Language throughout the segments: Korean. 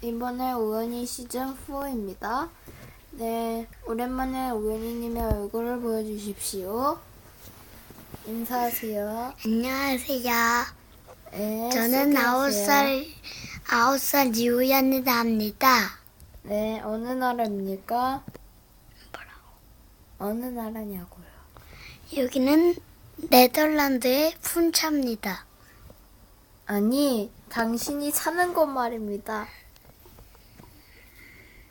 이번에 우연히 시즌 4입니다. 네, 오랜만에 우연히님의 얼굴을 보여주십시오. 인사하세요. 안녕하세요. 네, 저는 소개하세요. 아홉 살 아홉 살 이우연이라 합니다. 네, 어느 나라입니까? 어느 나라냐고요? 여기는 네덜란드의 푼차입니다. 아니, 당신이 사는 곳 말입니다.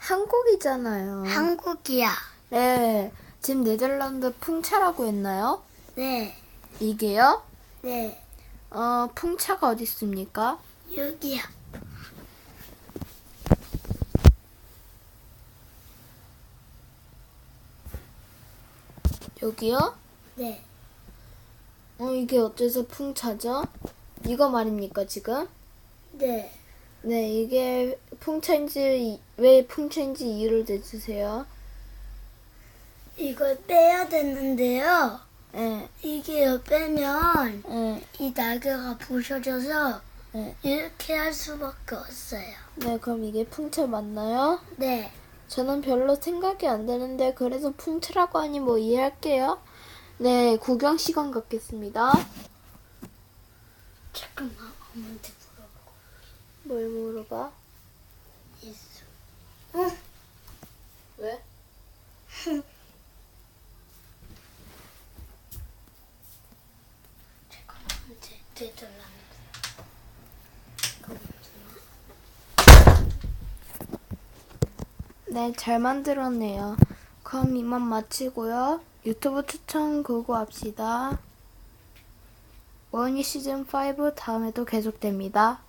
한국이잖아요. 한국이야. 네, 지금 네덜란드 풍차라고 했나요? 네, 이게요? 네, 어, 풍차가 어디 있습니까? 여기야. 여기요? 네, 어, 이게 어째서 풍차죠? 이거 말입니까, 지금? 네. 네, 이게 풍차인지, 왜 풍차인지 이유를 대주세요. 이걸 빼야 되는데요. 네, 이게 빼면 네, 이 날개가 부셔져서 네. 이렇게 할 수밖에 없어요. 네, 그럼 이게 풍차 맞나요? 네, 저는 별로 생각이 안 되는데, 그래서 풍차라고 하니 뭐 이해할게요. 네, 구경 시간 갖겠습니다. 잠깐만 엄마한테 물어보고 뭘 물어봐? 있어. 왜? 잠깐만 제 되돌라면. 네, 잘 만들었네요. 그럼 이만 마치고요. 유튜브 추천 그거 합시다. 원이 시즌 5 다음에도 계속됩니다.